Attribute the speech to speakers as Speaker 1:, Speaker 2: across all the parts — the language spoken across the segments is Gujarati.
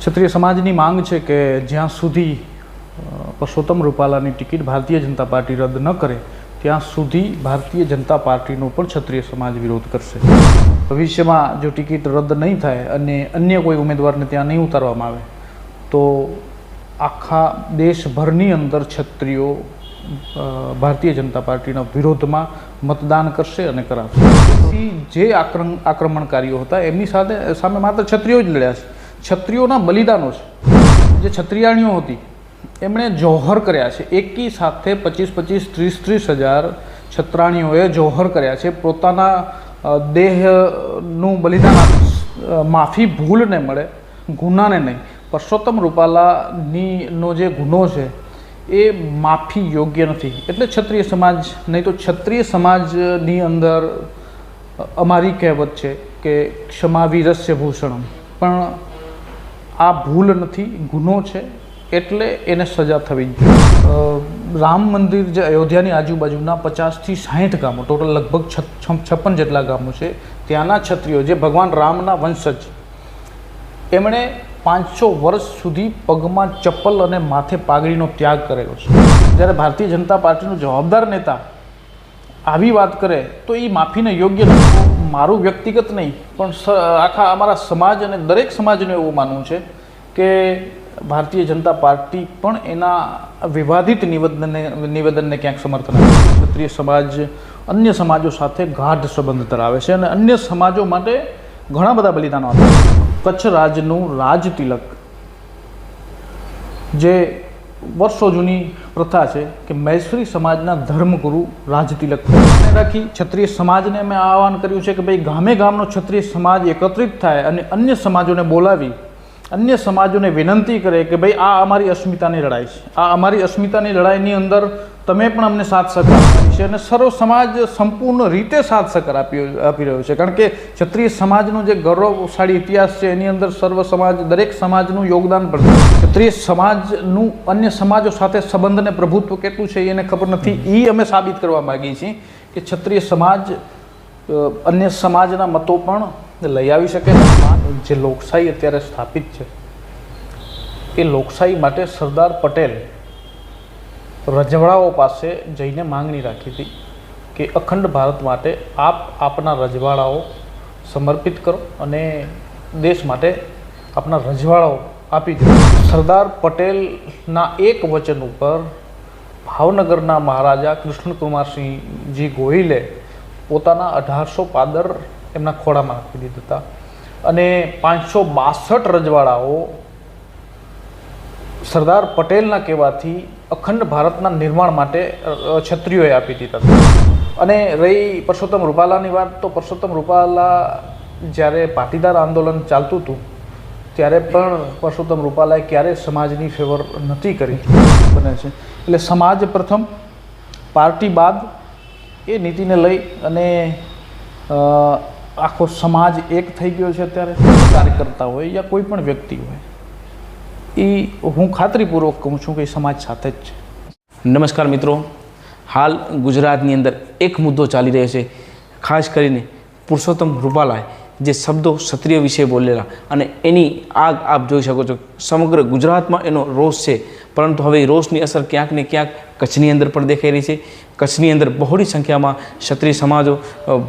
Speaker 1: ક્ષત્રિય સમાજની માંગ છે કે જ્યાં સુધી પરસોત્તમ રૂપાલાની ટિકિટ ભારતીય જનતા પાર્ટી રદ ન કરે, ત્યાં સુધી ભારતીય જનતા પાર્ટીનો પણ ક્ષત્રિય સમાજ વિરોધ કરશે. ભવિષ્યમાં જો ટિકિટ રદ નહીં થાય અને અન્ય કોઈ ઉમેદવારને ત્યાં નહીં ઉતારવામાં આવે, તો આખા દેશભરની અંદર ક્ષત્રિયો ભારતીય જનતા પાર્ટીના વિરોધમાં મતદાન કરશે અને કરાવશે જે આક્રમ આક્રમણકારીઓ હતા, એમની સાથે, સામે માત્ર છત્રીઓ જ લડ્યા છે. છત્રીઓના બલિદાનો છે. જે છત્રીયાણીઓ હતી, એમણે જોહર કર્યા છે. એકી સાથે પચીસ પચીસ, ત્રીસ ત્રીસ હજાર છત્રાણીઓએ જોહર કર્યા છે. પોતાના દેહનું બલિદાન માફી ભૂલને મળે, ગુનાને નહીં. પરસોત્તમ રૂપાલાની નો જે ગુનો છે એ માફી યોગ્ય નથી. એટલે ક્ષત્રિય સમાજ, નહીં તો ક્ષત્રિય સમાજની અંદર અમારી કહેવત છે કે ક્ષમા વિરસ્ય ભૂષણમ. પણ આ ભૂલ નથી, ગુનો છે, એટલે એને સજા થવી જ રામ મંદિર જે અયોધ્યાની આજુબાજુના પચાસથી સાહીઠ ગામો, ટોટલ લગભગ છપ્પન જેટલા ગામો છે, ત્યાંના ક્ષત્રિયો જે ભગવાન રામના વંશજ, એમણે પાંચસો વર્ષ સુધી પગમાં ચપ્પલ અને માથે પાઘડીનો ત્યાગ કરેલો છે. જ્યારે ભારતીય જનતા પાર્ટીનો જવાબદાર નેતા આવી વાત કરે, તો એ માફીને યોગ્ય મારું વ્યક્તિગત નહીં, પણ આખા અમારા સમાજ અને દરેક સમાજનું એવું માનવું છે કે ભારતીય જનતા પાર્ટી પણ એના વિવાદિત નિવેદનને નિવેદનને ક્યાંક સમર્થન આપે છે. ક્ષત્રિય સમાજ અન્ય સમાજો સાથે ગાઢ સંબંધ ધરાવે છે અને અન્ય સમાજો માટે ઘણા બધા બલિદાનો આપે છે. કચ્છ રાજનું રાજ તિલક, જે વર્ષો જૂની પ્રથા છે કે મૈસરી સમાજના ધર્મગુરુ રાજતિલક રાખી ક્ષત્રિય સમાજને મેં આહવાન કર્યું છે કે ભાઈ ગામે ગામનો ક્ષત્રિય સમાજ એકત્રિત થાય અને અન્ય સમાજોને બોલાવી, અન્ય સમાજોને વિનંતી કરે કે ભાઈ આ અમારી અસ્મિતાની લડાઈ છે. આ અમારી અસ્મિતાની લડાઈની અંદર તમે પણ અમને સાથ સહકાર છે અને સર્વ સમાજ સંપૂર્ણ રીતે સાથ સહકાર આપી આપી રહ્યો છે. કારણ કે ક્ષત્રિય સમાજનો જે ગૌરવશાળી ઇતિહાસ છે, એની અંદર સર્વ સમાજ, દરેક સમાજનું યોગદાન પણ ક્ષત્રિય સમાજનું અન્ય સમાજો સાથે સંબંધ અને પ્રભુત્વ કેટલું છે એને ખબર નથી. એ અમે સાબિત કરવા માગીએ છીએ કે ક્ષત્રિય સમાજ અન્ય સમાજના મતો પણ લઈ આવી શકે. જે લોકશાહી અત્યારે સ્થાપિત છે, એ લોકશાહી માટે સરદાર પટેલ રજવાડાઓ પાસે જઈને માંગણી રાખી હતી કે અખંડ ભારત માટે આપ આપના રજવાડાઓ સમર્પિત કરો અને દેશ માટે આપના રજવાડાઓ આપી દો. સરદાર પટેલના એક વચન ઉપર ભાવનગરના મહારાજા કૃષ્ણકુમારસિંહજી ગોહિલે પોતાના અઢારસો પાદર એમના ખોળામાં રાખી દીધા હતા અને પાંચસો બાસઠ રજવાડાઓ સરદાર પટેલના કહેવાથી અખંડ ભારતના નિર્માણ માટે ક્ષત્રિયોએ આપી દીધા અને રહી પરસોત્તમ રૂપાલાની વાત, તો પરસોત્તમ રૂપાલા જ્યારે પાટીદાર આંદોલન ચાલતું હતું, ત્યારે પણ પરસોત્તમ રૂપાલાએ ક્યારેય સમાજની ફેવર નથી કરી. બને છે. એટલે સમાજ પ્રથમ, પાર્ટી બાદ એ નીતિને લઈ અને આખો સમાજ એક થઈ ગયો છે અત્યારે. કાર્યકર્તા હોય યા કોઈ પણ વ્યક્તિ હોય. એ હું ખાતરીપૂર્વક કહું છું કે સમાજ સાથે જ છે.
Speaker 2: નમસ્કાર મિત્રો. હાલ ગુજરાતની અંદર એક મુદ્દો ચાલી રહ્યો છે. ખાસ કરીને પુરુષોત્તમ રૂપાલાએ જે શબ્દો ક્ષત્રિય વિશે બોલેલા અને એની આગ આપ જોઈ શકો છો. સમગ્ર ગુજરાતમાં એનો રોષ છે. પરંતુ હવે રોષની અસર ક્યાંક ને ક્યાંક કચ્છની અંદર પણ દેખાઈ રહી છે. કચ્છની અંદર બહોળી સંખ્યામાં ક્ષત્રિય સમાજો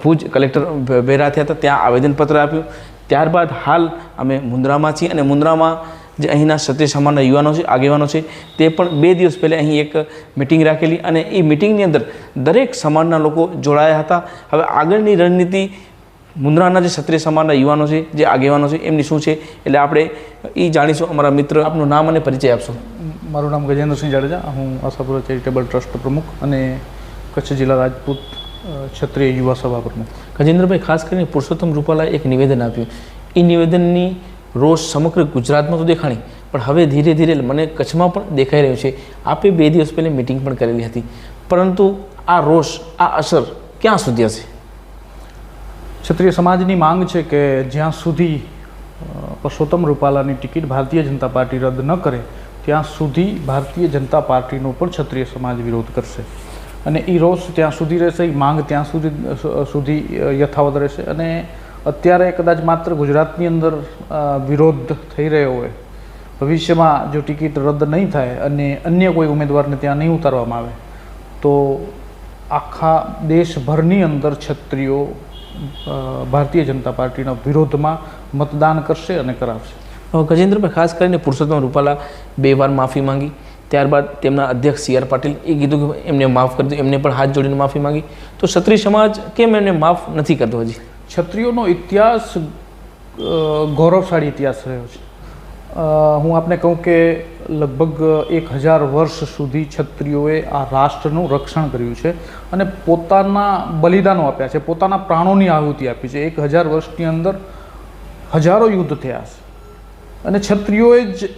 Speaker 2: ભુજ કલેક્ટર ભેરા થયા હતા. ત્યાં આવેદનપત્ર આપ્યું. ત્યારબાદ હાલ અમે મુન્દ્રામાં છીએ અને મુન્દ્રામાં જે અહીંના ક્ષત્રિય સમાજના યુવાનો છે આગેવાનો છે તે પણ બે દિવસ પહેલાં અહીં એક મિટિંગ રાખેલી અને એ મિટિંગની અંદર દરેક સમાજના લોકો જોડાયા હતા. હવે આગળની રણનીતિ મુન્દ્રાના જે ક્ષત્રિય સમાજના યુવાનો છે જે આગેવાનો છે એમની શું છે એટલે આપણે એ જાણીશું. અમારા મિત્ર આપનું નામ અને પરિચય આપશો.
Speaker 1: મારું નામ ગજેન્દ્રસિંહ જાડેજા. હું આશાપુરા ચેરિટેબલ ટ્રસ્ટ પ્રમુખ અને કચ્છ જિલ્લા રાજપૂત ક્ષત્રિય યુવા સભા પ્રમુખ.
Speaker 2: ગજેન્દ્રભાઈ ખાસ કરીને પુરુષોત્તમ રૂપાલાએ એક નિવેદન આપ્યું. એ નિવેદનની રોષ સમગ્ર ગુજરાતમાં તો દેખાણી, પણ હવે ધીરે ધીરે મને કચ્છમાં પણ દેખાઈ રહ્યું છે. આપે બે દિવસ પહેલાં મિટિંગ પણ કરેલી હતી. પરંતુ આ રોષ, આ અસર ક્યાં સુધી હશે?
Speaker 1: ક્ષત્રિય સમાજની માંગ છે કે જ્યાં સુધી પરસોત્તમ રૂપાલાની ટિકિટ ભારતીય જનતા પાર્ટી રદ ન કરે, ત્યાં સુધી ભારતીય જનતા પાર્ટીનો પણ ક્ષત્રિય સમાજ વિરોધ કરશે. અને એ રોષ ત્યાં સુધી રહેશે એ માંગ ત્યાં સુધી સુધી યથાવત રહેશે. અને અત્યારે કદાચ માત્ર ગુજરાતની અંદર વિરોધ થઈ રહ્યો હોય, ભવિષ્યમાં જો ટિકિટ રદ નહીં થાય અને અન્ય કોઈ ઉમેદવારને ત્યાં નહીં ઉતારવામાં આવે, તો આખા દેશભરની અંદર છત્રીઓ ભારતીય જનતા પાર્ટીના વિરોધમાં મતદાન કરશે અને કરાવશે.
Speaker 2: ગજેન્દ્રભાઈ, ખાસ કરીને પુરુષોત્તમ રૂપાલા બે વાર માફી માંગી, ત્યારબાદ તેમના અધ્યક્ષ સી આર પાટીલ એ કીધું કે એમને માફ કરી દીધું એમને પણ હાથ જોડીને માફી માંગી. તો ક્ષત્રિય સમાજ કેમ એમને માફ નથી કરતો હજી?
Speaker 1: ક્ષત્રિયોનો ઇતિહાસ ગૌરવશાળી ઇતિહાસ રહ્યો છે. હું આપને કહું કે લગભગ એક હજાર વર્ષ સુધી ક્ષત્રિયોએ આ રાષ્ટ્રનું રક્ષણ કર્યું છે અને પોતાના બલિદાનો આપ્યા છે, પોતાના પ્રાણોની આહુતિ આપી છે. એક હજાર વર્ષની અંદર હજારો યુદ્ધ થયા છે. અને ક્ષત્રિયોએ જ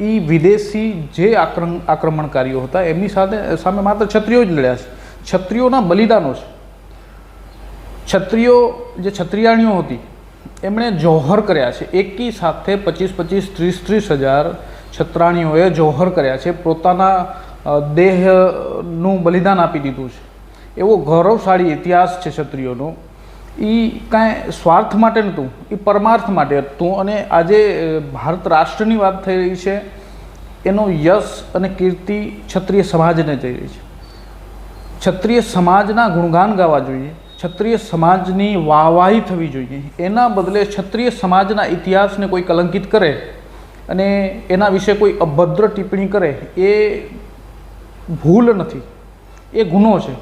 Speaker 1: એ વિદેશી જે આક્રમ, આક્રમણકારીઓ હતા, એમની સાથે, સામે માત્ર ક્ષત્રિયો જ લડ્યા છે. ક્ષત્રિયોના બલિદાનો છે. ક્ષત્રિયો, જે ક્ષત્રિયાણીઓ હતી, એમણે જોહર કર્યા છે. એકી સાથે પચીસ પચીસ, ત્રીસ ત્રીસ હજાર છત્રાણીઓએ જોહર કર્યા છે. પોતાના દેહનું બલિદાન આપી દીધું છે. એવો ગૌરવશાળી ઇતિહાસ છે ક્ષત્રિયોનો. એ કાંઈ સ્વાર્થ માટે નહોતું એ પરમાર્થ માટે હતું. અને આજે ભારત રાષ્ટ્રની વાત થઈ રહી છે. એનો યશ અને કીર્તિ ક્ષત્રિય સમાજને થઈ રહી છે. ક્ષત્રિય સમાજના ગુણગાન ગાવા જોઈએ. ક્ષત્રિય સમાજની વાહવાહી થવી જોઈએ. એના બદલે ક્ષત્રિય સમાજના ઇતિહાસને કોઈ કલંકિત કરે અને એના વિશે કોઈ અભદ્ર ટિપ્પણી કરે, એ ભૂલ નથી. એ ગુનો છે.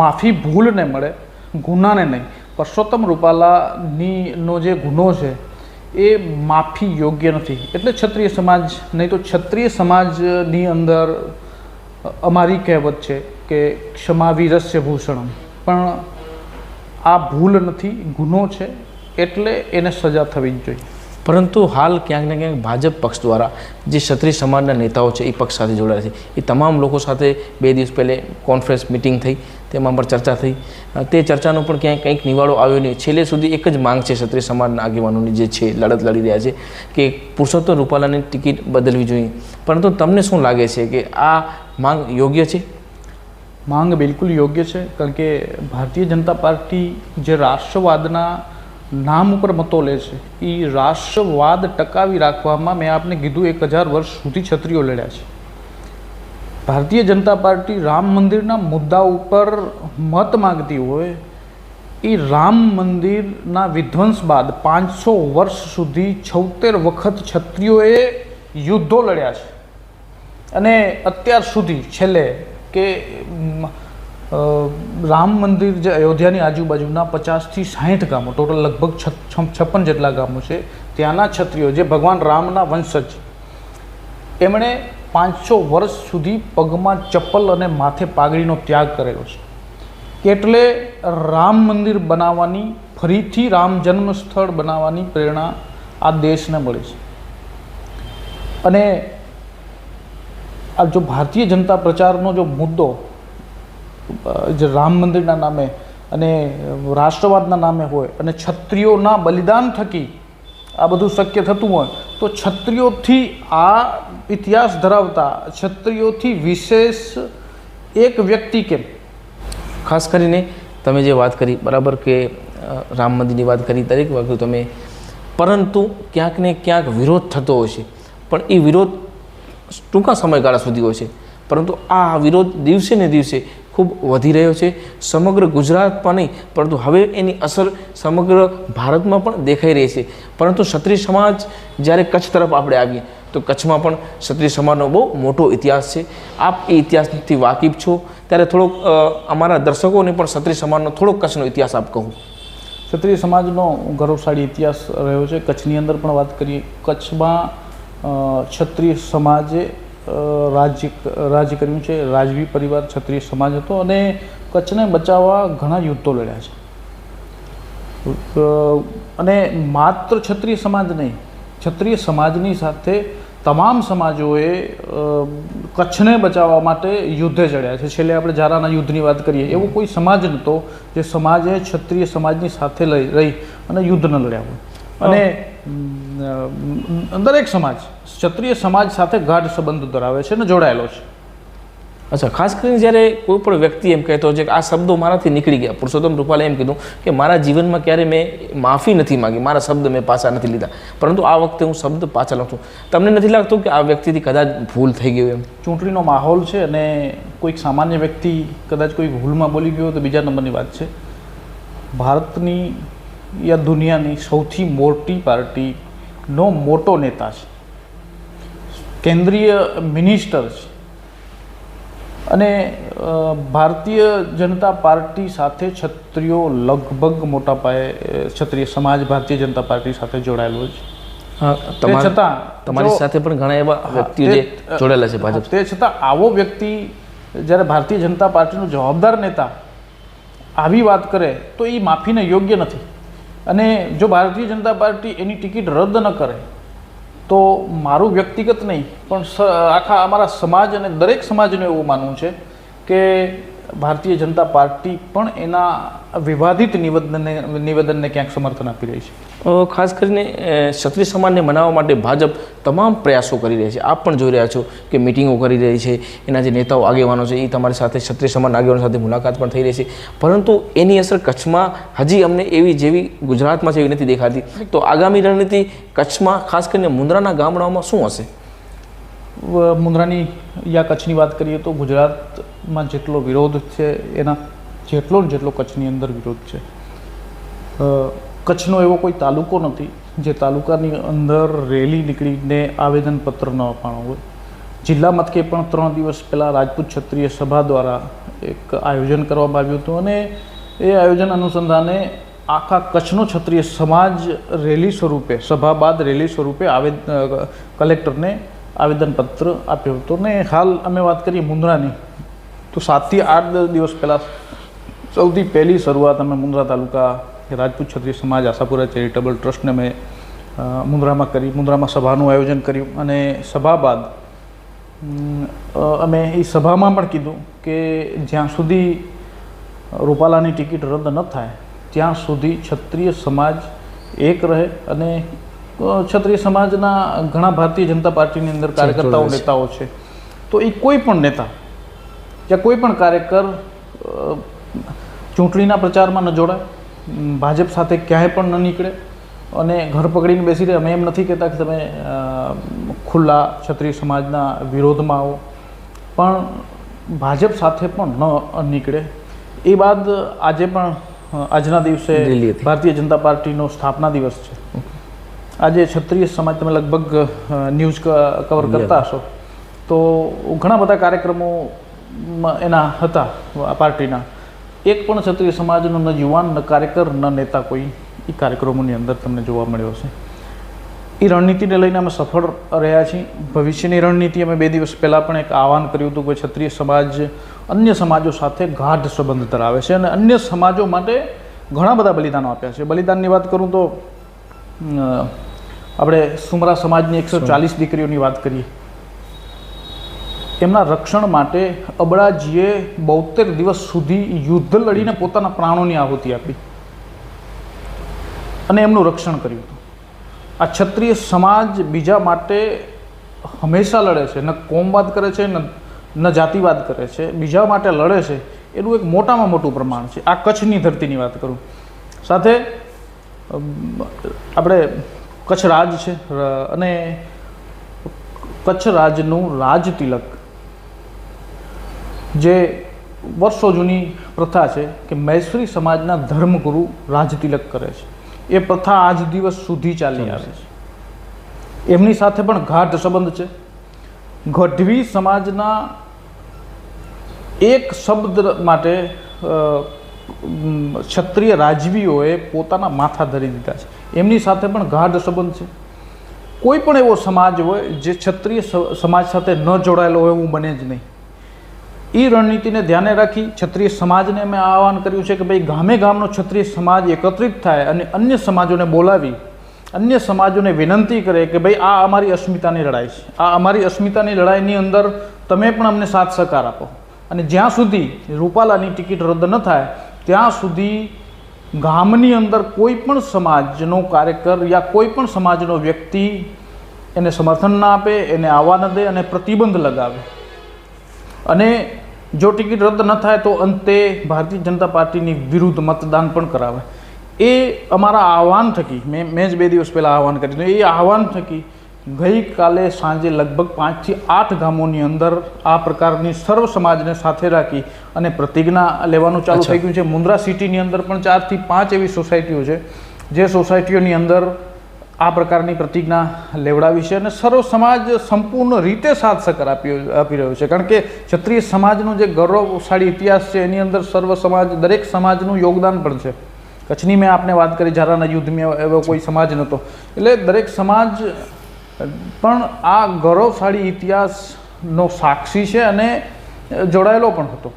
Speaker 1: માફી ભૂલને મળે, ગુનાને નહીં. પરસોત્તમ રૂપાલાની નો જે ગુનો છે, એ માફી યોગ્ય નથી. એટલે ક્ષત્રિય સમાજ, નહીં તો ક્ષત્રિય સમાજની અંદર અમારી કહેવત છે કે ક્ષમા વીરસ્ય ભૂષણમ. પણ આ ભૂલ નથી, ગુનો છે, એટલે એને સજા થવી જ જોઈએ.
Speaker 2: પરંતુ હાલ ક્યાંક ને ક્યાંક ભાજપ પક્ષ દ્વારા જે ક્ષત્રિય સમાજના નેતાઓ છે, એ પક્ષ સાથે જોડાયા છે. એ તમામ લોકો સાથે બે દિવસ પહેલે કોન્ફરન્સ મિટિંગ થઈ, તેમાં પણ ચર્ચા થઈ. તે ચર્ચાનો પણ ક્યાંય કંઈક નિવાડો આવ્યો નહીં. છેલ્લે સુધી એક જ માંગ છે ક્ષત્રિય સમાજના આગેવાનોની જે છે, લડત લડી રહ્યા છે, કે પુરુષોત્તમ રૂપાલાની ટિકિટ બદલવી જોઈએ. પરંતુ તમને શું લાગે છે કે આ માંગ યોગ્ય છે?
Speaker 1: માંગ બિલકુલ યોગ્ય છે, કારણ કે ભારતીય જનતા પાર્ટી જે રાષ્ટ્રવાદના નામ ઉપર મતો લે છે, એ રાષ્ટ્રવાદ ટકાવી રાખવામાં મેં આપને કીધું એક હજાર વર્ષ સુધી છત્રીઓ લડ્યા છે. ભારતીય જનતા પાર્ટી રામ મંદિરના મુદ્દા ઉપર મત માગતી હોય, એ રામ મંદિરના વિધ્વંસ બાદ પાંચસો વર્ષ સુધી છોતેર વખત છત્રીઓએ યુદ્ધો લડ્યા છે. અને અત્યાર સુધી છેલ્લે કે રામ મંદિર જે અયોધ્યાની આજુબાજુના પચાસથી સાહીઠ ગામો, ટોટલ લગભગ છપ્પન જેટલા ગામો છે, ત્યાંના ક્ષત્રિયો જે ભગવાન રામના વંશજ એમણે પાંચસો વર્ષ સુધી પગમાં ચપ્પલ અને માથે પાઘડીનો ત્યાગ કરેલો છે. એટલે રામ મંદિર બનાવવાની, ફરીથી રામ જન્મ સ્થળ બનાવવાની પ્રેરણા આ દેશને મળી છે. અને આ જો ભારતીય જનતા પ્રચારનો જો મુદ્દો જે રામ મંદિરના નામે અને રાષ્ટ્રવાદના નામે હોય અને ક્ષત્રિયોના બલિદાન થકી આ બધું શક્ય થતું હોય, તો ક્ષત્રિયોથી આ ઇતિહાસ ધરાવતા ક્ષત્રિયોથી વિશેષ એક વ્યક્તિ કેમ?
Speaker 2: ખાસ કરીને તમે જે વાત કરી, બરાબર કે રામ મંદિરની વાત કરી દરેક વખતે તમે, પરંતુ ક્યાંક ને ક્યાંક વિરોધ થતો હોય છે. પણ એ વિરોધ ટૂંકા સમયગાળા સુધી હોય છે. પરંતુ આ વિરોધ દિવસે ને દિવસે ખૂબ વધી રહ્યો છે. સમગ્ર ગુજરાતમાં નહીં, પરંતુ હવે એની અસર સમગ્ર ભારતમાં પણ દેખાઈ રહી છે. પરંતુ ક્ષત્રિય સમાજ જ્યારે કચ્છ તરફ આપણે આવીએ, તો કચ્છમાં પણ ક્ષત્રિય સમાજનો બહુ મોટો ઇતિહાસ છે. આપ એ ઇતિહાસથી વાકેફ છો. ત્યારે થોડોક અમારા દર્શકોને પણ ક્ષત્રિય સમાજનો થોડોક કચ્છનો ઇતિહાસ આપ કહું.
Speaker 1: ક્ષત્રિય સમાજનો ગૌરવશાળી ઇતિહાસ રહ્યો છે. કચ્છની અંદર પણ વાત કરીએ, કચ્છમાં ક્ષત્રિય સમાજે રાજ્ય રાજ્ય કર્યું છે, રાજવી પરિવાર ક્ષત્રિય સમાજ હતો અને કચ્છને બચાવવા ઘણા યુદ્ધો લડ્યા છે. અને માત્ર ક્ષત્રિય સમાજ નહીં, ક્ષત્રિય સમાજની સાથે તમામ સમાજોએ કચ્છને બચાવવા માટે યુદ્ધે ચડ્યા છે. છેલ્લે આપણે જારાના યુદ્ધની વાત કરીએ, એવો કોઈ સમાજ નહોતો જે સમાજે ક્ષત્રિય સમાજની સાથે લઈ, રહી અને યુદ્ધ ન લડ્યા હોય. અને દરેક સમાજ ક્ષત્રિય સમાજ સાથે ગાઢ સંબંધ ધરાવે છે અને જોડાયેલો છે.
Speaker 2: અચ્છા ખાસ કરીને જ્યારે કોઈ પણ વ્યક્તિ એમ કહેતો છે કે આ શબ્દો મારાથી નીકળી ગયા પુરુષોત્તમ રૂપાલે એમ કીધું કે મારા જીવનમાં ક્યારે મેં માફી નથી માંગી મારા શબ્દ મેં પાછા નથી લીધા. પરંતુ આ વખતે હું શબ્દ પાછા લઉં છું તમને નથી લાગતું કે આ વ્યક્તિથી કદાચ ભૂલ થઈ ગયું એમ?
Speaker 1: ચૂંટણીનો માહોલ છે અને કોઈક સામાન્ય વ્યક્તિ કદાચ કોઈ ભૂલમાં બોલી ગયો તો બીજા નંબરની વાત છે. ભારતની યા દુનિયાની સૌથી મોટી પાર્ટીનો મોટો નેતા છે. કેન્દ્રીય મિનિસ્ટર છે. અને ભારતીય જનતા પાર્ટી સાથે ક્ષત્રિયો લગભગ મોટા પાયે ક્ષત્રિય સમાજ ભારતીય જનતા પાર્ટી સાથે જોડાયેલો છે. છતાં
Speaker 2: તમારી સાથે પણ ઘણા એવા વ્યક્તિઓ જે
Speaker 1: તે-
Speaker 2: છે ભાજપ.
Speaker 1: તે છતાં આવો વ્યક્તિ જ્યારે ભારતીય જનતા પાર્ટીનો જવાબદાર નેતા આવી વાત કરે તો એ માફીને યોગ્ય નથી. અને જો ભારતીય જનતા પાર્ટી એની ટિકિટ રદ ન કરે, તો મારું વ્યક્તિગત નહીં, પણ આખા અમારા સમાજ અને દરેક સમાજનું એવું માનવું છે કે ભારતીય જનતા પાર્ટી પણ એના વિવાદિત નિવેદનને નિવેદનને ક્યાંક સમર્થન આપી રહી છે?
Speaker 2: ખાસ કરીને ક્ષત્રિય સમાજને મનાવવા માટે ભાજપ તમામ પ્રયાસો કરી રહી છે. આપ પણ જોઈ રહ્યા છો કે મિટિંગો કરી રહી છે. એના જે નેતાઓ આગેવાનો છે એ તમારી સાથે ક્ષત્રિય સમાજના આગેવાનો સાથે મુલાકાત પણ થઈ રહી છે. પરંતુ એની અસર કચ્છમાં હજી અમને એવી જેવી ગુજરાતમાં છે એવી નથી દેખાતી. તો આગામી રણનીતિ કચ્છમાં ખાસ કરીને મુન્દ્રાના ગામડાઓમાં શું હશે?
Speaker 1: મુન્દ્રાની યા કચ્છની વાત કરીએ તો ગુજરાતમાં જેટલો વિરોધ છે, એના જેટલો ને જેટલો કચ્છની અંદર વિરોધ છે. કચ્છનો એવો કોઈ તાલુકો નથી, જે તાલુકાની અંદર રેલી નીકળીને આવેદનપત્ર ન અપાણો હોય. જિલ્લા મથકે પણ ત્રણ દિવસ પહેલાં રાજપૂત ક્ષત્રિય સભા દ્વારા એક આયોજન કરવામાં આવ્યું હતું અને એ આયોજન અનુસંધાને આખા કચ્છનો ક્ષત્રિય સમાજ રેલી સ્વરૂપે, સભા બાદ રેલી સ્વરૂપે આવેદ કલેક્ટરને આવેદનપત્ર આપ્યું હતું. ને હાલ અમે વાત કરીએ મુન્દ્રાની તો સાતથી આઠ દસ દિવસ પહેલાં સૌથી પહેલી શરૂઆત અમે મુન્દ્રા તાલુકા રાજપૂત ક્ષત્રિય સમાજ આશાપુરા ચેરિટેબલ ટ્રસ્ટને મેં મુંદ્રામાં મુન્દ્રામાં કરી મુન્દ્રામાં સભાનું આયોજન કર્યું અને સભા બાદ અમે એ સભામાં પણ કીધું કે જ્યાં સુધી રૂપાલાની ટિકિટ રદ ન થાય ત્યાં સુધી ક્ષત્રિય સમાજ એક રહે અને ક્ષત્રિય સમાજના ઘણા ભારતીય જનતા પાર્ટીની અંદર કાર્યકર્તાઓ નેતાઓ છે. તો એ કોઈ પણ નેતા યા કોઈ પણ કાર્યકર ચૂંટણીના પ્રચારમાં ન જોડાય ભાજપ સાથે ક્યાંય પણ ન નીકળે અને ઘર પકડીને બેસી રહે અમે એમ નથી કહેતા કે તમે ખુલ્લા ક્ષત્રિય સમાજના વિરોધમાં આવો. પણ ભાજપ સાથે પણ ન નીકળે. એ બાદ આજે પણ આજના દિવસે ભારતીય જનતા પાર્ટીનો સ્થાપના દિવસ છે. આજે ક્ષત્રિય સમાજ તમે લગભગ ન્યૂઝ ક- કવર કરતા હશો. તો ઘણા બધા કાર્યક્રમો એના હતા આ પાર્ટીના. એક પણ ક્ષત્રિય સમાજનો ન યુવાન ન કાર્યકર ન નેતા કોઈ એ કાર્યક્રમોની અંદર તમને જોવા મળ્યો છે એ રણનીતિને લઈને અમે સફળ રહ્યા છીએ. ભવિષ્યની રણનીતિ અમે બે દિવસ પહેલાં પણ એક આહવાન કર્યું હતું કે ક્ષત્રિય સમાજ અન્ય સમાજો સાથે ગાઢ સંબંધ ધરાવે છે અને અન્ય સમાજો માટે ઘણા બધા બલિદાનો આપ્યા છે. બલિદાનની વાત કરું તો આપણે સુમરા સમાજની એકસો ચાલીસ દીકરીઓની વાત કરીએ. એમના રક્ષણ માટે અબડાજીએ બોતેર દિવસ સુધી યુદ્ધ લડીને પોતાના પ્રાણોની આહુતિ આપી. અને એમનું રક્ષણ કર્યું હતું. આ ક્ષત્રિય સમાજ બીજા માટે હંમેશા લડે છે. ન કોમવાદ કરે છે, ન જાતિવાદ કરે છે. બીજા માટે લડે છે. એનું એક મોટામાં મોટું પ્રમાણ છે. આ કચ્છની ધરતીની વાત કરું. સાથે આપણે કચ્છ રાજ છે. અને કચ્છ રાજનું રાજ તિલક જે વર્ષો જૂની પ્રથા છે કે મૈસૂરી સમાજના ધર્મગુરુ રાજતિલક કરે છે. એ પ્રથા આજ દિવસ સુધી ચાલી આવે છે. એમની સાથે પણ ગાઢ સંબંધ છે. ગઢવી સમાજના એક શબ્દ માટે ક્ષત્રિય રાજવીઓએ પોતાના માથા ધરી દીધા છે. એમની સાથે પણ ગાઢ સંબંધ છે. કોઈ પણ એવો સમાજ હોય જે ક્ષત્રિય સમાજ સાથે ન જોડાયેલો હોય એવું બને જ નહીં. એ રણનીતિને ધ્યાને રાખી ક્ષત્રિય સમાજને મેં આહવાન કર્યું છે કે ભાઈ ગામે ગામનો ક્ષત્રિય સમાજ એકત્રિત થાય અને અન્ય સમાજોને બોલાવી, અન્ય સમાજોને વિનંતી કરે કે ભાઈ આ અમારી અસ્મિતાની લડાઈ છે. આ અમારી અસ્મિતાની લડાઈની અંદર તમે પણ અમને સાથ સહકાર આપો. અને જ્યાં સુધી રૂપાલાની ટિકિટ રદ ન થાય, ત્યાં સુધી ગામની અંદર કોઈ પણ સમાજનો કાર્યકર યા કોઈ પણ સમાજનો વ્યક્તિ એને સમર્થન ના આપે, એને આવવા ન દે અને પ્રતિબંધ લગાવે. અને જો ટિકિટ રદ ન થાય તો અંતે ભારતીય જનતા પાર્ટીની વિરુદ્ધ મતદાન પણ કરાવે. એ અમારા આહવાન થકી મેં મેં જ બે દિવસ પહેલાં આહવાન કર્યું હતું. એ આહવાન થકી ગઈકાલે સાંજે લગભગ પાંચથી આઠ ગામોની અંદર આ પ્રકારની સર્વ સમાજને સાથે રાખી અને પ્રતિજ્ઞા લેવાનું ચાલુ થઈ ગયું છે. મુન્દ્રા સિટીની અંદર પણ ચારથી પાંચ એવી સોસાયટીઓ છે. જે સોસાયટીઓની અંદર આ પ્રકારની પ્રતિજ્ઞા લેવડાવી છે અને સર્વ સમાજ સંપૂર્ણ રીતે સાથ સહકાર આપી આપી રહ્યો છે. કારણ કે ક્ષત્રિય સમાજનો જે ગૌરવશાળી ઇતિહાસ છે, એની અંદર સર્વ સમાજ, દરેક સમાજનું યોગદાન પણ છે. કચ્છની મેં આપને વાત કરી, ઝારાના યુદ્ધમાં એવો કોઈ સમાજ નહોતો. એટલે દરેક સમાજ પણ આ ગૌરવશાળી ઇતિહાસનો સાક્ષી છે અને જોડાયેલો પણ હતો.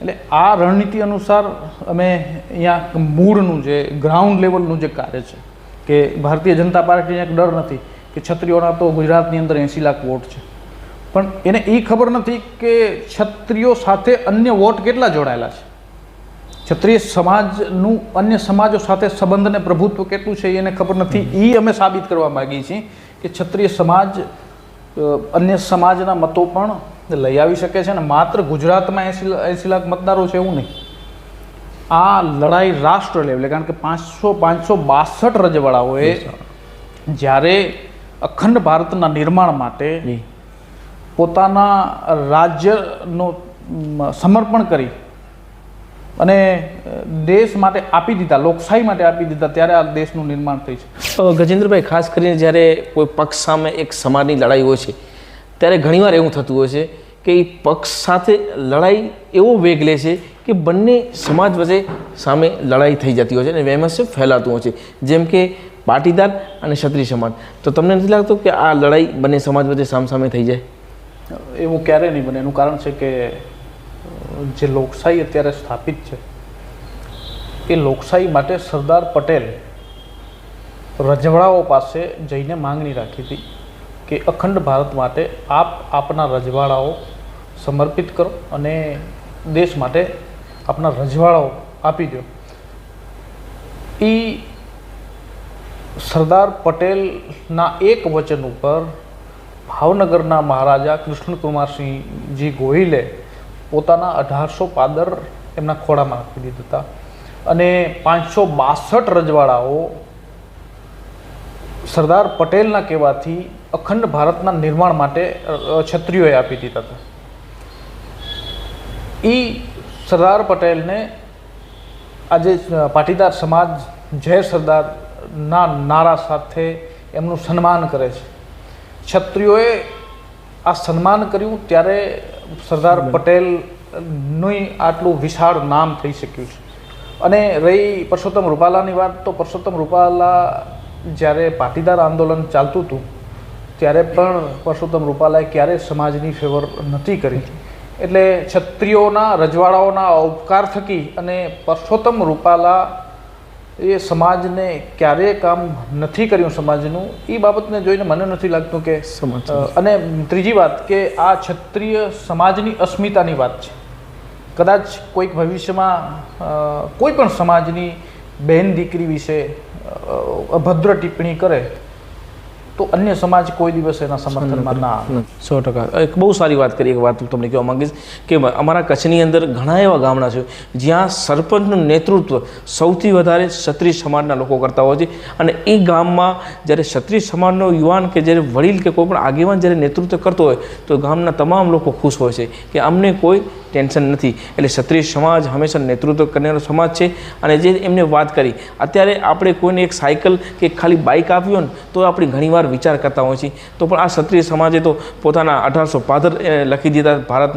Speaker 1: એટલે આ રણનીતિ અનુસાર અમે અહીંયા મૂળનું જે ગ્રાઉન્ડ લેવલનું જે કાર્ય છે. કે ભારતીય જનતા પાર્ટીને એક ડર નથી કે ક્ષત્રિયોના તો ગુજરાતની અંદર એંસી લાખ વોટ છે. પણ એને એ ખબર નથી કે ક્ષત્રિયો સાથે અન્ય વોટ કેટલા જોડાયેલા છે? ક્ષત્રિય સમાજનું અન્ય સમાજો સાથે સંબંધ અને પ્રભુત્વ કેટલું છે એને ખબર નથી. એ અમે સાબિત કરવા માગીએ છીએ કે ક્ષત્રિય સમાજ અન્ય સમાજના મતો પણ લઈ આવી શકે છે અને માત્ર ગુજરાતમાં એંસી એંસી લાખ મતદારો છે એવું નહીં. આ લડાઈ રાષ્ટ્ર લેવલે કારણ કે પાંચસો પાંચસો બાસઠ રજવાડાઓએ જ્યારે અખંડ ભારતના નિર્માણ માટે પોતાના રાજ્યનો સમર્પણ કરી અને દેશ માટે આપી દીધા લોકશાહી માટે આપી દીધા ત્યારે આ દેશનું નિર્માણ થઈ છે.
Speaker 2: ગજેન્દ્રભાઈ ખાસ કરીને જ્યારે કોઈ પક્ષ સામે એક સમાજની લડાઈ હોય છે ત્યારે ઘણીવાર એવું થતું હોય છે કે એ પક્ષ સાથે લડાઈ એવો વેગ લે છે કે બંને સમાજ વચ્ચે સામે લડાઈ થઈ જતી હોય છે અને વૈમસ્ય ફેલાતું હોય છે. જેમ કે પાટીદાર અને ક્ષત્રિય સમાજ. તો તમને નથી લાગતું કે આ લડાઈ બંને સમાજ વચ્ચે સામસામે થઈ જાય?
Speaker 1: એવું ક્યારેય નહીં બને. એનું કારણ છે કે, જે લોકશાહી અત્યારે સ્થાપિત છે, એ લોકશાહી માટે સરદાર પટેલ રજવાડાઓ પાસે જઈને માંગણી રાખી હતી કે અખંડ ભારત માટે આપ આપના રજવાડાઓ સમર્પિત કરો અને દેશ માટે આપના રજવાડાઓ આપી દો. એ સરદાર પટેલના એક વચન ઉપર ભાવનગરના મહારાજા કૃષ્ણકુમારસિંહજી ગોહિલે પોતાના અઢારસો પાદર એમના ખોળામાં આપી દીધા હતા. અને પાંચસો બાસઠ રજવાડાઓ સરદાર પટેલના કહેવાથી અખંડ ભારતના નિર્માણ માટે ક્ષત્રિયોએ આપી દીધા હતા. એ સરદાર પટેલને આજે પાટીદાર સમાજ જય સરદારના નારા સાથે એમનું સન્માન કરે છે. ક્ષત્રિયોએ આ સન્માન કર્યું ત્યારે સરદાર પટેલનું આટલું વિશાળ નામ થઈ શક્યું છે. અને રહી પરસોત્તમ રૂપાલાની વાત તો પરસોત્તમ રૂપાલા જ્યારે પાટીદાર આંદોલન ચાલતું હતું ત્યારે પણ પરસોત્તમ રૂપાલાએ ક્યારેય સમાજની ફેવર નથી કરી. એટલે ક્ષત્રિયોના રજવાડાઓના ઉપકાર થકી અને પરસોત્તમ રૂપાલા એ સમાજને ક્યારેય કામ નથી કર્યું સમાજનું એ બાબતને જોઈને મને નથી લાગતું કે અને ત્રીજી વાત કે આ ક્ષત્રિય સમાજની અસ્મિતાની વાત છે. કદાચ કોઈક ભવિષ્યમાં કોઈ પણ સમાજની બહેન દીકરી વિશે અભદ્ર ટિપ્પણી કરે તો અન્ય સમાજ કોઈ દિવસ એના સમર્થનમાં ના
Speaker 2: સો ટકા. એક બહુ સારી વાત કરી એક વાત હું તમને કહેવા માંગીશ કે અમારા કચ્છની અંદર ઘણા એવા ગામડા છે જ્યાં સરપંચનું નેતૃત્વ સૌથી વધારે ક્ષત્રિય સમાજના લોકો કરતા હોય છે. અને એ ગામમાં જ્યારે ક્ષત્રિય સમાજનો યુવાન કે જ્યારે વડીલ કે કોઈ પણ આગેવાન જ્યારે નેતૃત્વ કરતો હોય તો ગામના તમામ લોકો ખુશ હોય છે કે અમને કોઈ ટેન્શન નથી. એટલે ક્ષત્રિય સમાજ હંમેશા નેતૃત્વ કરનારો સમાજ છે. અને જે એમને વાત કરી, અત્યારે આપણે કોઈને એક સાયકલ કે ખાલી બાઇક આપ્યું ને, તો આપણે ઘણીવાર વિચાર કરતા હોઈએ છીએ. તો પણ આ ક્ષત્રિય સમાજે તો પોતાના અઢારસો પાદર લખી દીધા ભારત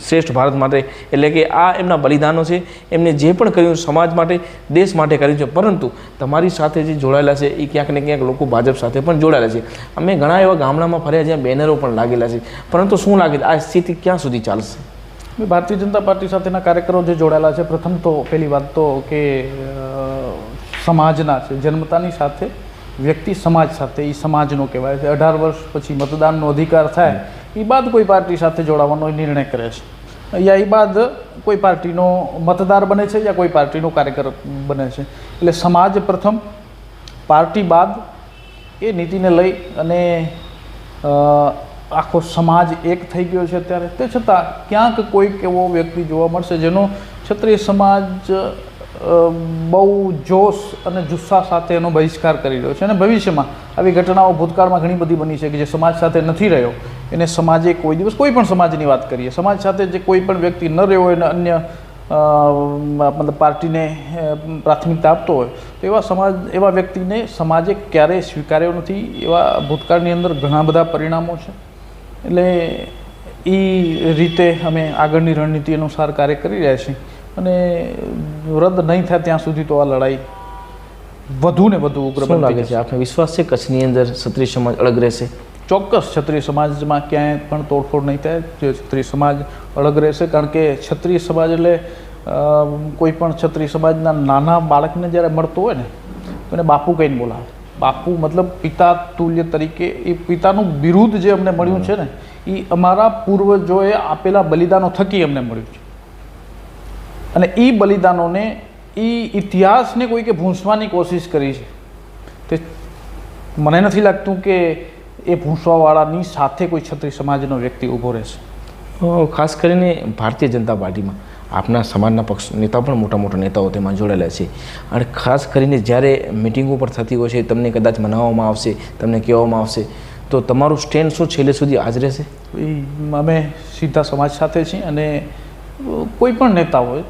Speaker 2: શ્રેષ્ઠ ભારત માટે. એટલે કે આ એમના બલિદાનો છે. એમને જે પણ કર્યું સમાજ માટે, દેશ માટે કર્યું છે. પરંતુ તમારી સાથે જે જોડાયેલા છે, એ ક્યાંક ને ક્યાંક લોકો ભાજપ સાથે પણ જોડાયેલા છે. અમે ઘણા એવા ગામડામાં ફર્યા જ્યાં બેનરો પણ લાગેલા છે. પરંતુ શું લાગે આ સ્થિતિ ક્યાં સુધી ચાલશે?
Speaker 1: ભારતીય જનતા પાર્ટી સાથેના કાર્યકરો જે જોડાયેલા છે, પ્રથમ તો પહેલી વાત તો કે સમાજના છે, જન્મતાની સાથે, વ્યક્તિ સમાજ સાથે એ સમાજનો કહેવાય છે. અઢાર વર્ષ પછી મતદાનનો અધિકાર થાય એ બાદ કોઈ પાર્ટી સાથે જોડાવાનો નિર્ણય કરે છે. યા એ બાદ કોઈ પાર્ટીનો મતદાર બને છે યા કોઈ પાર્ટીનો કાર્યકર બને છે. એટલે સમાજ પ્રથમ, પાર્ટી બાદ એ નીતિને લઈ અને આખો સમાજ એક થઈ ગયો છે અત્યારે તે છતાં ક્યાંક કોઈક એવો વ્યક્તિ જોવા મળશે જેનો ક્ષત્રિય સમાજ બહુ જોશ અને જુસ્સા સાથે એનો બહિષ્કાર કરી રહ્યો છે. અને ભવિષ્યમાં આવી ઘટનાઓ ભૂતકાળમાં ઘણી બધી બની છે કે જે સમાજ સાથે નથી રહ્યો. એને સમાજે કોઈ દિવસ કોઈ પણ સમાજની વાત કરીએ. સમાજ સાથે જે કોઈ પણ વ્યક્તિ ન રહ્યો હોય અને અન્ય મતલબ પાર્ટીને પ્રાથમિકતા આપતો હોય, તો એવા સમાજ, એવા વ્યક્તિને સમાજે ક્યારેય સ્વીકાર્યો નથી. એવા ભૂતકાળની અંદર ઘણા બધા પરિણામો છે. એટલે એ રીતે અમે આગળની રણનીતિ અનુસાર કાર્ય કરી રહ્યા છીએ. અને રદ નહીં થાય ત્યાં સુધી તો આ લડાઈ વધુ ને વધુ ઉગ્ર
Speaker 2: લાગે છે? આપને વિશ્વાસ છે કચ્છની અંદર ક્ષત્રિય સમાજ અલગ રહેશે?
Speaker 1: ચોક્કસ ક્ષત્રિય સમાજમાં ક્યાંય પણ તોડફોડ નહીં થાય. જે ક્ષત્રિય સમાજ અલગ રહેશે કારણ કે ક્ષત્રિય સમાજ એટલે કોઈ પણ ક્ષત્રિય સમાજના નાના બાળકને જ્યારે મળતો હોય ને તો એને બાપુ કહીને બોલાવે. બાપુ, મતલબ પિતા તુલ્ય તરીકે એ પિતાનું બિરુદ જે અમને મળ્યું છે ને એ અમારા પૂર્વજોએ આપેલા બલિદાનો થકી અમને મળ્યું છે. અને એ બલિદાનોને એ ઇતિહાસને કોઈકે ભૂંસવાની કોશિશ કરી છે. તે મને નથી લાગતું કે એ ભૂંસવાવાળાની સાથે કોઈ છત્રી સમાજનો વ્યક્તિ ઊભો રહેશે.
Speaker 2: ખાસ કરીને ભારતીય જનતા પાર્ટીમાં. આપના સમાજના પક્ષ નેતા પણ મોટા મોટા નેતાઓ તેમાં જોડાયેલા છે. અને ખાસ કરીને જ્યારે મિટિંગો પર થતી હોય છે તમને કદાચ મનાવવામાં આવશે તમને કહેવામાં આવશે તો તમારું સ્ટેન્ડ શું છેલ્લે સુધી આજ રહેશે?
Speaker 1: એ અમે સીધા સમાજ સાથે છીએ અને કોઈ પણ નેતા હોય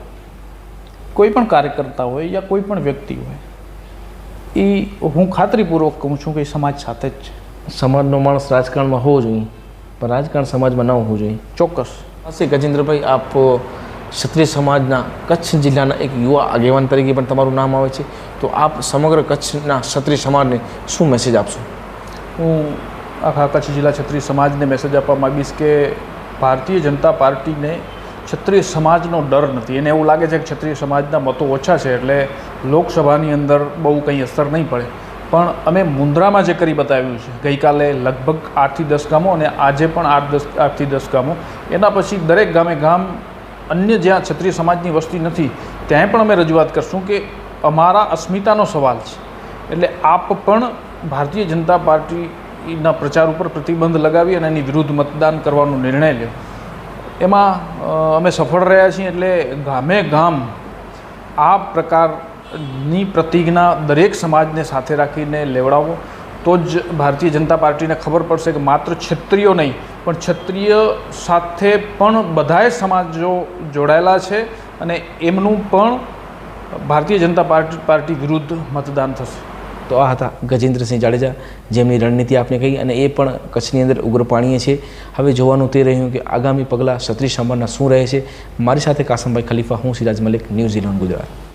Speaker 1: કોઈ પણ કાર્યકર્તા હોય યા કોઈ પણ વ્યક્તિ હોય એ હું ખાતરીપૂર્વક કહું છું કે સમાજ સાથે જ છે.
Speaker 2: સમાજનો માણસ રાજકારણમાં હોવો જોઈએ પણ રાજકારણ સમાજમાં ન હોવું જોઈએ.
Speaker 1: ચોક્કસ.
Speaker 2: હશે ગજેન્દ્રભાઈ આપ ક્ષત્રિય સમાજના કચ્છ જિલ્લાના એક યુવા આગેવાન તરીકે પણ તમારું નામ આવે છે. તો આપ સમગ્ર કચ્છના ક્ષત્રિય સમાજને શું મેસેજ આપશો?
Speaker 1: હું આખા કચ્છ જિલ્લા ક્ષત્રિય સમાજને મેસેજ આપવા માગીશ કે ભારતીય જનતા પાર્ટીને ક્ષત્રિય સમાજનો ડર નથી. એને એવું લાગે છે કે ક્ષત્રિય સમાજના મતો ઓછા છે એટલે લોકસભાની અંદર બહુ કંઈ અસર નહીં પડે. પણ અમે મુન્દ્રામાં જે કરી બતાવ્યું છે, ગઈકાલે લગભગ આઠથી દસ ગામો અને આજે પણ આઠ દસ, આઠથી દસ ગામો. એના પછી દરેક ગામે ગામ અન્ય જ્યાં ક્ષત્રિય સમાજની વસ્તી નથી, ત્યાં પણ અમે રજૂઆત કરશું કે અમારા અસ્મિતાનો સવાલ છે. એટલે આપ પણ ભારતીય જનતા પાર્ટીના પ્રચાર ઉપર પ્રતિબંધ લગાવી અને એની વિરુદ્ધ મતદાન કરવાનો નિર્ણય લ્યો. એમાં અમે સફળ રહ્યા છીએ એટલે ગામે ગામ આ પ્રકારની પ્રતિજ્ઞા દરેક સમાજને સાથે રાખીને લેવડાવો. તો જ ભારતીય જનતા પાર્ટીને ખબર પડશે કે માત્ર ક્ષત્રિયો નહીં પણ ક્ષત્રિય સાથે પણ બધાએ સમાજો જોડાયેલા છે અને એમનું પણ ભારતીય જનતા પાર્ટી પાર્ટી વિરુદ્ધ મતદાન થશે.
Speaker 2: તો આ હતા ગજેન્દ્રસિંહ જાડેજા, જેમની રણનીતિ આપને કહી અને એ પણ કચ્છની અંદર ઉગ્ર પાણીએ છે. હવે જોવાનું તે રહ્યું કે આગામી પગલાં ક્ષત્રિય સમાજના શું રહે છે? મારી સાથે કાસમભાઈ ખલીફા, હું સિરાજ મલિક, ન્યૂઝીલેન્ડ, ગુજરાત.